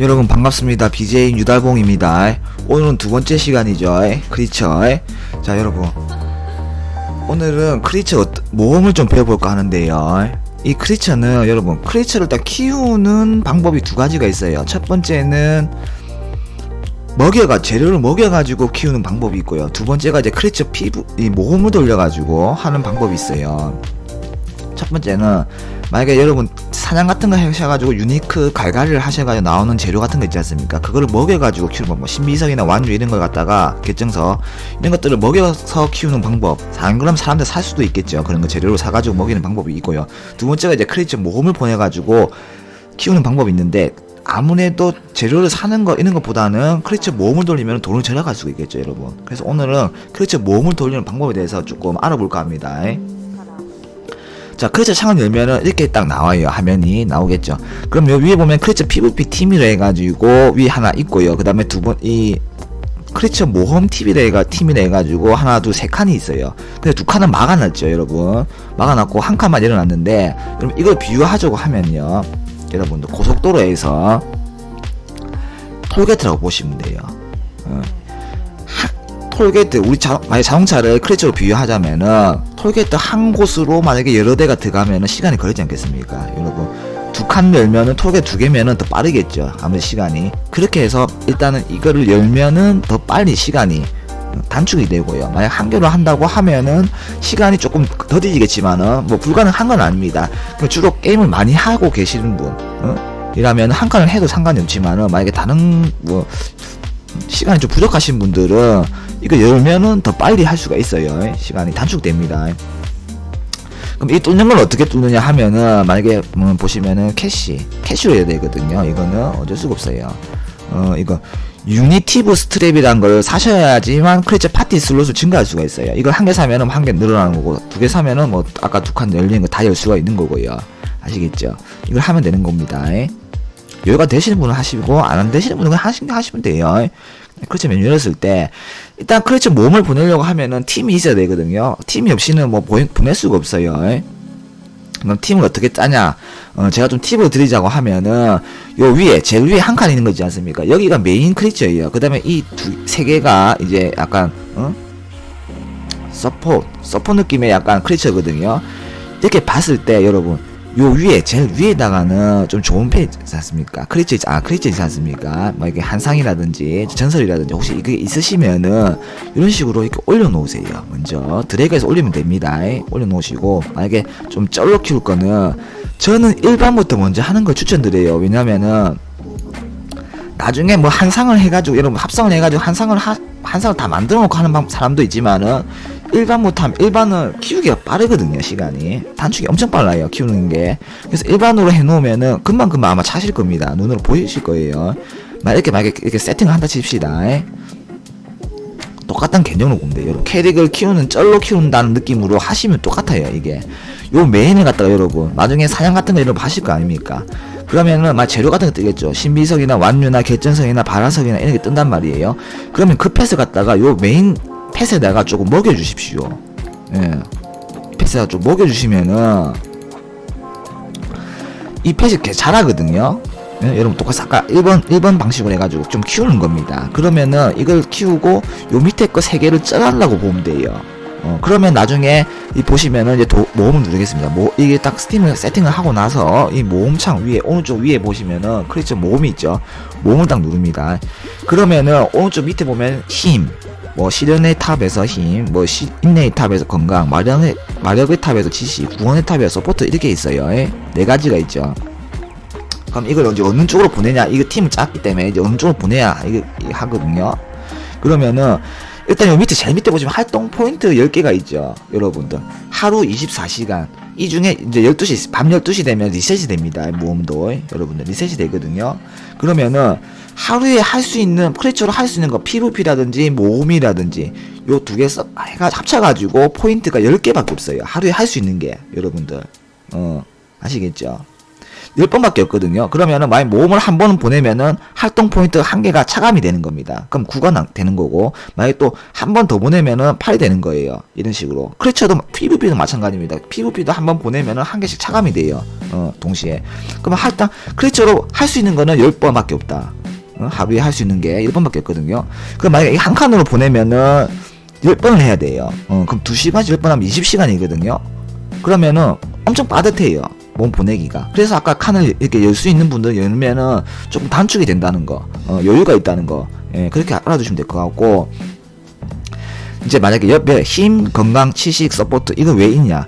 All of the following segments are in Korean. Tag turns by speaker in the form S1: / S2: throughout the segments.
S1: 여러분 반갑습니다. BJ 유달봉입니다. 오늘은 두 번째 시간이죠. 크리처. 자 여러분 오늘은 크리처 어떠- 모험을 좀 배워볼까 하는데요. 이 크리처는 여러분 크리처를 딱 키우는 방법이 두 가지가 있어요. 첫 번째는 먹여가 재료를 먹여가지고 키우는 방법이 있고요. 두 번째가 이제 크리처 피부 이 모험을 돌려가지고 하는 방법이 있어요. 첫 번째는 만약에 여러분 사냥 같은 거 하셔가지고 유니크 갈갈이를 하셔가지고 나오는 재료 같은 거 있지 않습니까? 그거를 먹여가지고 키우는 방법, 신비석이나 완주 이런 걸 갖다가 결정서 이런 것들을 먹여서 키우는 방법. 안 그러면 사람들 살 수도 있겠죠. 그런 거 재료를 사가지고 먹이는 방법이 있고요. 두 번째가 이제 크리처 모험을 보내가지고 키우는 방법이 있는데 아무래도 재료를 사는 거 이런 것보다는 크리처 모험을 돌리면 돈을 절약할 수가 있겠죠, 여러분. 그래서 오늘은 크리처 모험을 돌리는 방법에 대해서 조금 알아볼까 합니다. 자 크리처 창을 열면은 이렇게 딱 나와요. 화면이 나오겠죠. 그럼 요 위에 보면 크리처 PVP 팀이라 해가지고 위에 하나 있고요. 그 다음에 두 번 이 크리처 모험 TV라 해가 팀이라 해가지고 하나 둘 세 칸이 있어요. 근데 두 칸은 막아놨죠 여러분. 막아놨고 한 칸만 열어놨는데 여러분 이걸 비유하자고 하면요. 여러분들 고속도로에서 톨게이트라고 보시면 돼요. 어. 하- 톨게이트 우리 자, 만약 자동차를 크레처로 비유하자면은 톨게이트 한 곳으로 만약에 여러 대가 들어가면은 시간이 걸리지 않겠습니까? 여러분 두 칸 열면은 톨게이트 두 개면은 더 빠르겠죠 아무래도 시간이. 그렇게 해서 일단은 이거를 열면은 더 빨리 시간이 단축이 되고요. 만약 한 개로 한다고 하면은 시간이 조금 더디지겠지만은 뭐 불가능한 건 아닙니다. 그 주로 게임을 많이 하고 계시는 분 어? 이라면 한 칸을 해도 상관이 없지만은 만약에 다른 뭐 시간이 좀 부족하신 분들은 이거 열면은 더 빨리 할 수가 있어요. 시간이 단축됩니다. 그럼 이 뚫는 걸 어떻게 뚫느냐 하면은 만약에 음, 보시면은 캐시 캐시로 해야 되거든요. 이거는 어쩔 수가 없어요. 어 이거 유니티브 스트랩이란 걸 사셔야지만 크리처 파티 슬롯을 증가할 수가 있어요. 이걸 한 개 사면은 한 개 늘어나는 거고 두 개 사면은 뭐 아까 두 칸 열리는 거 다 열 수가 있는 거고요. 아시겠죠? 이걸 하면 되는 겁니다. 여유가 되시는 분은 하시고 안 되시는 분은 하시, 하시면 돼요. 크리처 메뉴 열었을 때 일단 크리처 몸을 보내려고 하면은 팀이 있어야 되거든요. 팀이 없이는 뭐 보, 보낼 수가 없어요. 그럼 팀을 어떻게 짜냐? 어, 제가 좀 팁을 드리자고 하면은 요 위에 제일 위에 한 칸 있는 거지 않습니까? 여기가 메인 크리처예요. 그다음에 이 두 세 개가 이제 약간 어? 서포 서포 느낌의 약간 크리처거든요. 이렇게 봤을 때 여러분 요 위에 제일 위에다가는 좀 좋은 펜 있지 않습니까? 크리처 있- 아 크리처 있지 않습니까? 뭐 이게 한상이라든지 전설이라든지 혹시 이게 있으시면은 이런 식으로 이렇게 올려놓으세요. 먼저 드래그해서 올리면 됩니다. 올려놓으시고 만약에 좀 쩔로 키울 거는 저는 일반부터 먼저 하는 걸 추천드려요. 왜냐면은 나중에 뭐 한상을 해가지고 여러분 합성을 해가지고 한상을 하, 한상을 다 만들어 놓고 하는 방- 사람도 있지만은 일반부터 하면 일반은 키우기가 빠르거든요 시간이. 단축이 엄청 빨라요 키우는 게. 그래서 일반으로 해놓으면은 금방 금방 아마 차실 겁니다. 눈으로 보이실 거예요. 막 이렇게 막 이렇게, 세팅을 한다 칩시다. 똑같은 개념으로 보면 돼요 캐릭을 키우는 쩔로 키운다는 느낌으로 하시면 똑같아요 이게. 요 메인을 갖다가 여러분 나중에 사냥 같은 거 여러분 하실 거 아닙니까? 그러면은 막 재료 같은 거 뜨겠죠. 신비석이나 완류나 결전석이나 발화석이나 이런 게 뜬단 말이에요. 그러면 그 펫을 갖다가 요 메인 펫에다가 조금 먹여주십시오 예 펫에다가 좀 먹여주시면은 이 펫이 개 잘하거든요 예, 여러분 똑같이 아까 1번 1번 방식으로 해가지고 좀 키우는 겁니다 그러면은 이걸 키우고 요 밑에 거세 개를 쪄달라고 보면 돼요 어, 그러면 나중에 이 보시면은 이제 도, 모음을 누르겠습니다. 모, 이게 딱 스팀을 세팅을 하고 나서 이 모음창 위에 오른쪽 위에 보시면은 크리처 모음이 있죠. 모음을 딱 누릅니다. 그러면은 오른쪽 밑에 보면 힘, 뭐 시련의 탑에서 힘, 뭐 시, 인내의 탑에서 건강, 마력의 마력의 탑에서 지시, 구원의 탑에서 서포트 이렇게 있어요. 예? 네 가지가 있죠. 그럼 이걸 이제 어느 쪽으로 보내냐? 이거 팀을 짰기 때문에 이제 어느 쪽으로 보내야 이게 하거든요. 그러면은 일단 요 밑에 제일 밑에 보시면 활동 포인트 10개가 있죠. 여러분들. 하루 24시간. 이 중에 이제 12시, 밤 12시 되면 리셋이 됩니다. 모험도. 여러분들. 리셋이 되거든요. 그러면은 하루에 할 수 있는, 크리처로 할 수 있는 거, PVP라든지 모험이라든지 요 두 개 써, 해가 합쳐 가지고 포인트가 10개밖에 없어요. 하루에 할 수 있는 게. 여러분들. 어, 아시겠죠? 10번밖에 없거든요. 그러면은 만약 모험을 한 번은 보내면은 활동 포인트 한 개가 차감이 되는 겁니다. 그럼 9가 되는 거고 만약에 또한 번 더 보내면은 8이 되는 거예요. 이런 식으로. 크리처도 PVP도 마찬가지입니다. PVP도 한 번 보내면은 한 개씩 차감이 돼요. 어, 동시에. 그러면 할당 크리처로 할 수 있는 거는 10번밖에 없다. 어, 하루에 할 수 있는 게 10번밖에 없거든요. 그럼 만약에 한 칸으로 보내면은 10번을 해야 돼요. 어, 그럼 2시간씩 10번 하면 20시간이거든요. 그러면은 엄청 빠듯해요. 몸 보내기가. 그래서 아까 칸을 이렇게 열 수 있는 분들 열면은 조금 단축이 된다는 거, 어, 여유가 있다는 거, 예, 그렇게 알아두시면 될 것 같고, 이제 만약에 옆에 힘, 건강, 치식, 서포트, 이거 왜 있냐?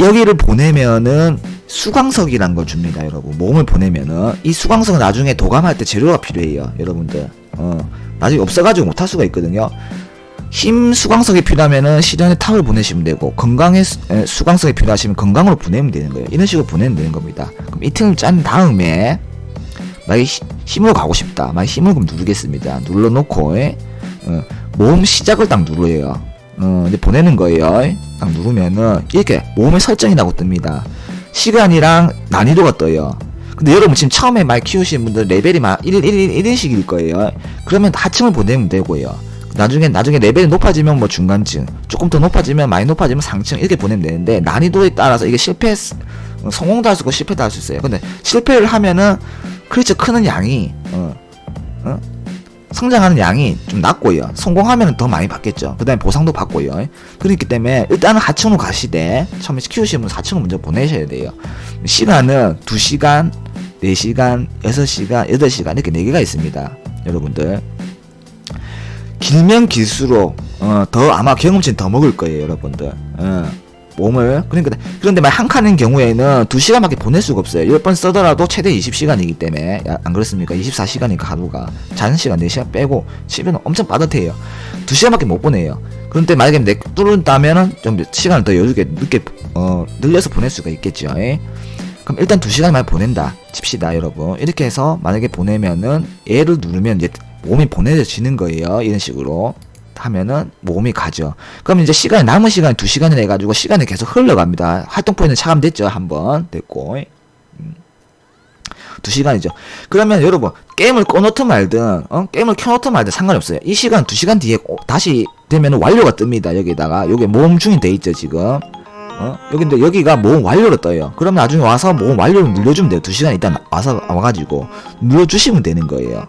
S1: 여기를 보내면은 수강석이란 걸 줍니다, 여러분. 몸을 보내면은 이 수강석은 나중에 도감할 때 재료가 필요해요, 여러분들. 어, 나중에 없어가지고 못할 수가 있거든요. 힘 수강석이 필요하면은 시련에 탑을 보내시면 되고 건강에 수, 에, 수강석이 필요하시면 건강으로 보내면 되는 거예요. 이런 식으로 보내면 되는 겁니다. 그럼 이 틈을 짠 다음에 만약에 히- 힘으로 가고 싶다. 만약 힘을 그럼 누르겠습니다. 눌러놓고 에, 어, 모험 시작을 딱 누르예요. 어, 이제 보내는 거예요. 딱 누르면은 이렇게 모험의 설정이라고 뜹니다. 시간이랑 난이도가 떠요. 근데 여러분 지금 처음에 말 키우시는 분들 레벨이 막 1, 1, 1, 1인씩일 거예요. 그러면 하층을 보내면 되고요. 나중에 나중에 레벨이 높아지면 뭐 중간층, 조금 더 높아지면 많이 높아지면 상층 이렇게 보내면 되는데 난이도에 따라서 이게 실패 어, 성공도 할 수 있고 실패도 할 수 있어요. 근데 실패를 하면은 크리처 크는 양이 어, 어? 성장하는 양이 좀 낮고요. 성공하면 더 많이 받겠죠. 그 다음에 보상도 받고요. 그렇기 때문에 일단은 하층으로 가시되 처음에 키우시면 4층을 먼저 보내셔야 돼요. 시간은 2시간, 4시간, 6시간, 8시간 이렇게 4개가 있습니다. 여러분들. 길면 길수록 어, 더 아마 경험치는 더 먹을 거예요, 여러분들. 어, 몸을 그러니까 그런데 만한 칸인 경우에는 2시간밖에 보낼 수가 없어요. 10번 써더라도 최대 20시간이기 때문에 야, 안 그렇습니까? 24시간이니까 하루가 자는 시간 4시간 빼고 치면 엄청 빠듯해요. 2시간밖에 못 보내요. 그런데 만약에 내 뚫은다면은 좀 시간을 더 여유게 늦게 어, 늘려서 보낼 수가 있겠죠. 예? 그럼 일단 2시간만 보낸다 칩시다 여러분 이렇게 해서 만약에 보내면은 얘를 누르면 이제 몸이 보내져지는 거예요. 이런 식으로. 하면은 몸이 가죠. 그럼 이제 시간이 남은 시간이 2시간이 돼가지고 시간이 계속 흘러갑니다. 활동 포인트 차감됐죠. 한번. 됐고. 음. 2시간이죠. 그러면 여러분 게임을 꺼놓든 말든 어? 게임을 켜놓든 말든 상관없어요. 이 시간 2시간 뒤에 꼭 다시 되면 완료가 뜹니다. 여기다가. 요게 모험 중인 돼 있죠 지금. 어? 여기인데 여기가 모험 완료로 떠요. 그럼 나중에 와서 모험 완료를 눌러주면 돼요. 두 시간 있다 와서 와가지고. 눌러주시면 되는 거예요.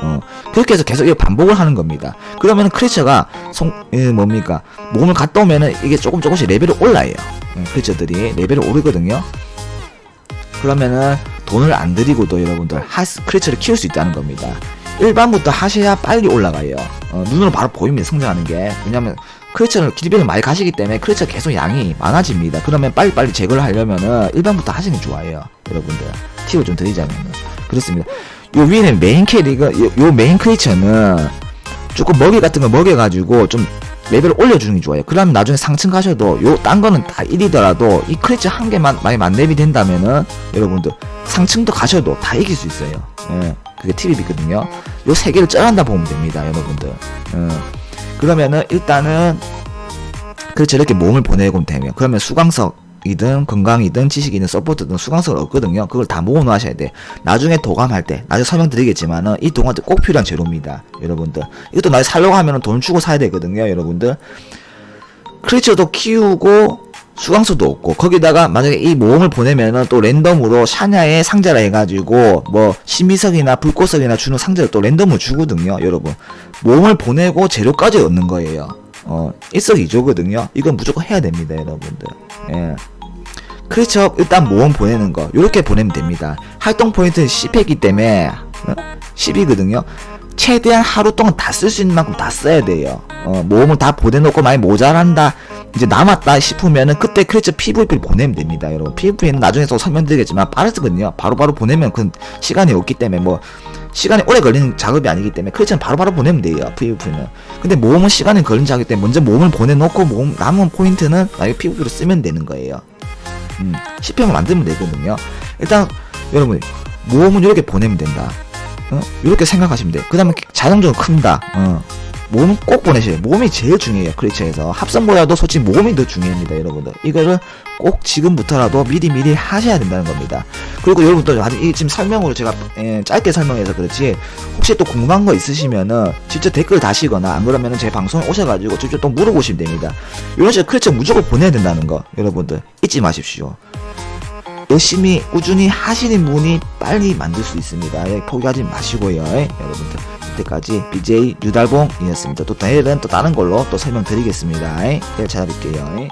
S1: 어 그렇게 해서 계속 반복을 하는 겁니다. 그러면은 크리처가 송 예, 뭡니까 모험을 갔다 오면은 이게 조금 조금씩 레벨이 올라요. 예, 크리처들이 레벨이 오르거든요. 그러면은 돈을 안 들이고도 여러분들 하스 크리처를 키울 수 있다는 겁니다. 일반부터 하셔야 빨리 올라가요. 어, 눈으로 바로 보입니다. 성장하는 게. 왜냐면 크리처를 길이별로 많이 가시기 때문에 크리처 계속 양이 많아집니다. 그러면 빨리빨리 제거를 하려면은 일반부터 하시는 게 좋아요. 여러분들. 팁을 좀 드리자면은. 그렇습니다. 요 위에는 메인 캐릭터, 요, 요 메인 크리처는 조금 먹이 같은 거 먹여가지고 좀 레벨을 올려주는 게 좋아요. 그러면 나중에 상층 가셔도 요 딴 거는 다 1이더라도 이 크리처 한 개만 많이 만렙이 된다면은 여러분들 상층도 가셔도 다 이길 수 있어요. 예, 그게 팁이거든요. 요 세 개를 쩔한다 보면 됩니다, 여러분들. 예. 그러면은 일단은 그렇죠 이렇게 몸을 보내고 되면 그러면 수강석 이든 건강이든 지식이든 서포트든 수강석을 얻거든요. 그걸 다 모아 놓으셔야 돼. 나중에 도감할 때 나중에 설명드리겠지만은 이 동안도 꼭 필요한 재료입니다, 여러분들. 이것도 나중에 살려고 하면은 돈 주고 사야 되거든요, 여러분들. 크리처도 키우고 수강수도 없고 거기다가 만약에 이 모험을 보내면은 또 랜덤으로 샤냐의 상자라 해가지고 뭐 신비석이나 불꽃석이나 주는 상자를 또 랜덤으로 주거든요 여러분 모험을 보내고 재료까지 얻는 거예요 어 일석이조거든요 이건 무조건 해야 됩니다 여러분들 예 크리처 일단 모험 보내는 거 요렇게 보내면 됩니다 활동 포인트는 10회이기 때문에 어? 10이거든요 최대한 하루 동안 다 쓸 수 있는 만큼 다 써야 돼요. 어, 모험을 다 보내놓고 많이 모자란다. 이제 남았다 싶으면은 그때 크리처 PVP를 보내면 됩니다, 여러분. PVP는 나중에 또 설명드리겠지만 빠르거든요. 바로바로 보내면 그 시간이 없기 때문에 뭐 시간이 오래 걸리는 작업이 아니기 때문에 크리처는 바로바로 보내면 돼요, PVP는. 근데 모험은 시간이 걸리는 작업이기 때문에 먼저 모험을 보내놓고 모험 남은 포인트는 만약에 PVP로 쓰면 되는 거예요. 음, 10평을 만들면 되거든요. 일단 여러분 모험은 이렇게 보내면 된다. 어? 이렇게 생각하시면 돼요. 그 다음에 자동적으로 큰다. 어. 몸 꼭 보내셔요. 몸이 제일 중요해요. 크리처에서 합성보다도 솔직히 몸이 더 중요합니다, 여러분들. 이거를 꼭 지금부터라도 미리 미리 하셔야 된다는 겁니다. 그리고 여러분들 아직 이 지금 설명으로 제가 예, 짧게 설명해서 그렇지 혹시 또 궁금한 거 있으시면은 직접 댓글 다시거나 안 그러면은 제 방송에 오셔가지고 직접 또 물어보시면 됩니다. 이런 식으로 크리처 무조건 보내야 된다는 거 여러분들 잊지 마십시오. 열심히 꾸준히 하시는 분이 빨리 만들 수 있습니다. 예, 포기하지 마시고요. 예, 여러분들 이때까지 BJ 유달봉이었습니다. 또 내일은 또 다른 걸로 또 설명드리겠습니다. 예, 내일 찾아뵐게요. 예.